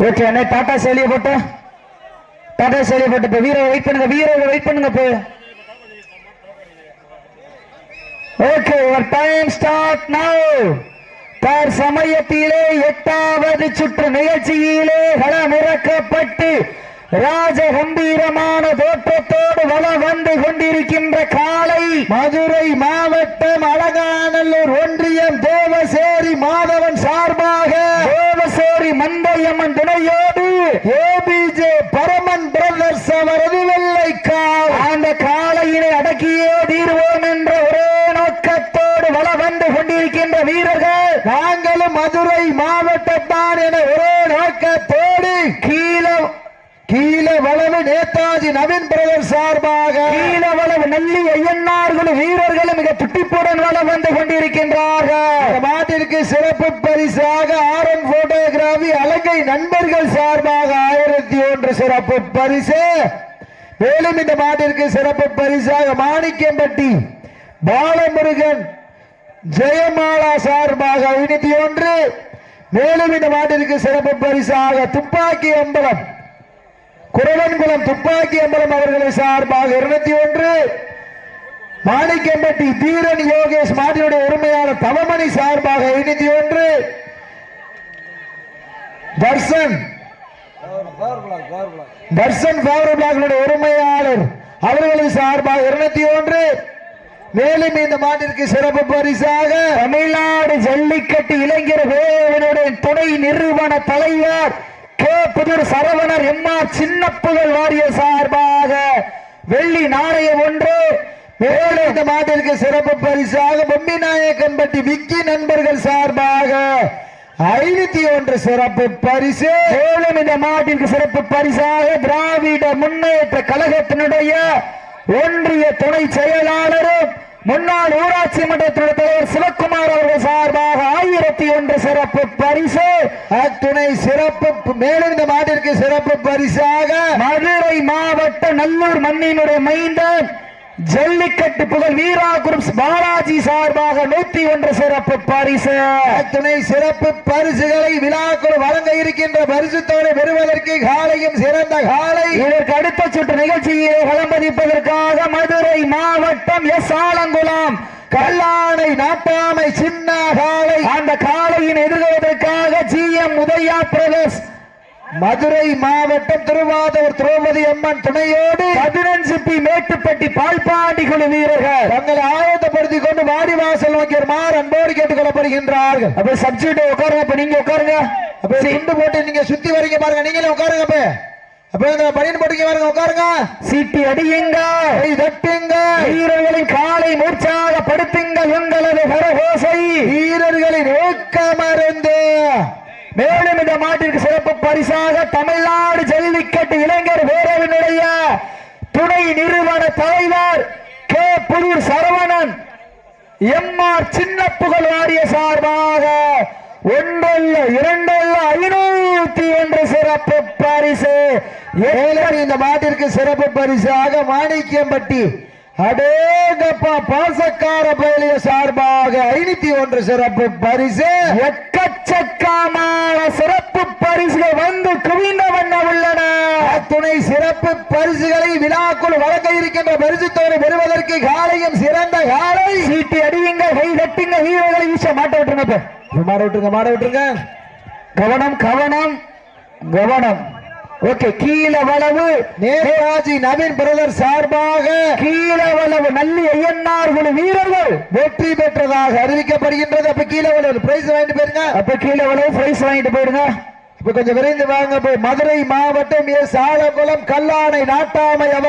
Okay அண்ணே டாடா சேலிய போட்டு. டாடா சேலிய போட்டு இப்ப வீரரை வெயிட் பண்ணுங்க வீரரை வெயிட் பண்ணுங்க இப்போ. ஓகே ஒரு டைம் ஸ்டார்ட் நவ் தர் சமயத்திலே எட்டாவது சுற்று நிகழ்ச்சியிலே களமிறக்கப்பட்டு ராஜ கம்பீரமான தோற்றத்தோடு வலம் வந்து கொண்டிருக்கின்ற காலை மதுரை மாவட்டம் அலங்காநல்லூர் ஒன்றியம் தேவசேரி மாதவ மந்தையம்மன் துணையோடு ஏபிஜே பரமன் பிரதர்ஸ் அவரது வெள்ளைக்கால். அந்த காளையினை அடக்கியே தீர்வோம் என்ற ஒரே நோக்கத்தோடு வல வந்து கொண்டிருக்கின்ற வீரர்கள் நாங்களும் மதுரை மாவட்டத்தான் என ஒரே நோக்கத்தோடு கீழே கீழே வளவு நேதாஜி நவீன் பிரதர் சார்பாக கீழ வளவு நல்லி ஐயன்னார்களும் வீரர்களும் மிக துட்டிப்புடன் வளம் வந்து கொண்டிருக்கின்றார்கள். மாட்டிற்கு சிறப்பு பரிசாக ஆரன் போட்டோகிராபி அலங்கை நண்பர்கள் சார்பாக ஆயிரத்தி ஒன்று சிறப்பு பரிசு. மேலும் இந்த மாட்டிற்கு சிறப்பு பரிசாக மாணிக்கம்பட்டி பாலமுருகன் ஜெயமாலா சார்பாக ஐநூத்தி ஒன்று. மேலும் இந்த மாட்டிற்கு சிறப்பு பரிசாக துப்பாக்கி அம்பலம் குரவன்குளம் துப்பாக்கி அம்பலம் அவர்களை சார்பாக இருநூத்தி ஒன்று. மாணிக்கம்பட்டி தீரன் யோகேஷ் மாட்டினுடைய உரிமையாளர் தவமணி சார்பாக ஐநூத்தி ஒன்று. தர்சன். தர்சன் உரிமையாளர் அவர்களது சார்பாக இருநூத்தி ஒன்று. மேலும் இந்த மாட்டிற்கு சிறப்பு பரிசாக தமிழ்நாடு ஜல்லிக்கட்டு இளைஞர் வேவனுடைய துணை நிறுவன தலைவர் கே புதூர் சரவணர் எம்மா சின்ன புகழ் வாரிய சார்பாக வெள்ளி நாணயம் ஒன்று. மேலும் இந்த மாட்டிற்கு சிறப்பு பரிசாக பொம்மி நாயக்கன்பட்டி விக்கி நண்பர்கள் சார்பாக ஐநூத்தி ஒன்று சிறப்பு பரிசு. மேலும் இந்த மாட்டிற்கு சிறப்பு பரிசாக திராவிட முன்னேற்ற கழகத்தினுடைய ஒன்றிய துணை செயலாளரும் முன்னாள் ஊராட்சி மன்றத்தினுடைய தலைவர் சிவக்குமார் அவர்கள் சார்பாக ஆயிரத்தி ஒன்று சிறப்பு பரிசு அத்துணை சிறப்பு மேலும் இந்த மாட்டிற்கு சிறப்பு பரிசாக மதுரை மாவட்ட நல்லூர் மண்ணினுடைய மைந்தன் ஜல்லிக்கட்டு புகழ் வீரா குரூப்ஸ் பாலாஜி சார்பாக நூத்தி ஒன்று சிறப்பு பரிசு. அத்துணை சிறப்பு பரிசுகளை விழாக்குள் வழங்க இருக்கின்ற பரிசுத்தோடு பெறுவதற்கு காலையும் சிறந்த காலை. இதற்கு அடுத்த சுற்று நிகழ்ச்சியை களம்பதிப்பதற்காக மதுரை மாவட்டம் எஸ் ஆலங்குளம். கல்லானை நாட்டாமை சின்ன காலை. அந்த காளையின் எதிர்கொள்வதற்காக ஜி எம் உதயா பிரதேஷ் மதுரை மாவட்டம் திருவாதூர் திரௌபதி அம்மன் துணையோடு பதினஞ்சு பி மேட்டுப்பட்டி பால்பாண்டி குழு வீரர்கள் தங்களை ஆயத்தப்படுத்திக் கொண்டு வாடி வாசல் நோக்கி மாறு அன்போடு கேட்டுக் கொள்ளப்படுகின்றார்கள் அப்ப சப்ஜெக்ட் உட்காருங்க அப்ப நீங்க உட்காருங்க. அப்ப துண்டு போட்டு நீங்க சுத்தி வரீங்க பாருங்க நீங்களே உட்காருங்க அப்ப. அப்ப இந்த பனியன் போட்டுங்க பாருங்க உட்காருங்க. சீட்டி அடியுங்க. தட்டுங்க. மேலும் இந்த மாட்டிற்கு சிறப்பு பரிசாக தமிழ்நாடு ஜல்லிக்கட்டு இளைஞர் பேரவினுடைய துணை நிறுவன தலைவர் K Puthur Saravanan M R சின்ன புகழ் வாரிய சார்பாக ஒன்றல்ல இரண்டல்ல ஐநூத்தி ஒன்று சிறப்பு பரிசு. இந்த மாட்டிற்கு சிறப்பு பரிசாக மாணிக்கியம்பட்டி அடேங்கப்பா பாசக்கார பயலிய சார்பாக ஐநூத்தி ஒன்று சிறப்பு பரிசு. எக்கச்சக்கமான சிறப்பு பரிசுகள் வந்து குவிந்த வண்ண உள்ளன. துணை சிறப்பு பரிசுகளை விழாக்குள் வழங்க இருக்கின்ற பரிசுத்தோடு பெறுவதற்கு காலையும் சிறந்த காலை. சீட்டி அடியுங்க கை தட்டுங்க வீரர்களை வீச மாட்ட விட்டுருங்க மாட விட்டுருங்க மாட விட்டுருங்க. கவனம் கவனம் கவனம். ஓகே கீழே வளவு நேதாஜி நவீன் பிரதர் சார்பாக கீழே வளவு நல்லி ஐயன்னார் குழு வீரர்கள் வெற்றி பெற்றதாக அறிவிக்கப்படுகின்றது. அப்ப கீழே ஒரு பிரைஸ் வாங்கிட்டு போயிருங்க. அப்ப கீழே வளவு பிரைஸ் வாங்கிட்டு போயிடுங்க. இப்ப கொஞ்சம் விரைந்து வாங்க போய் மதுரை மாவட்டம் எஸ் ஆலங்குளம் கல்லானை நாட்டாமை அவர்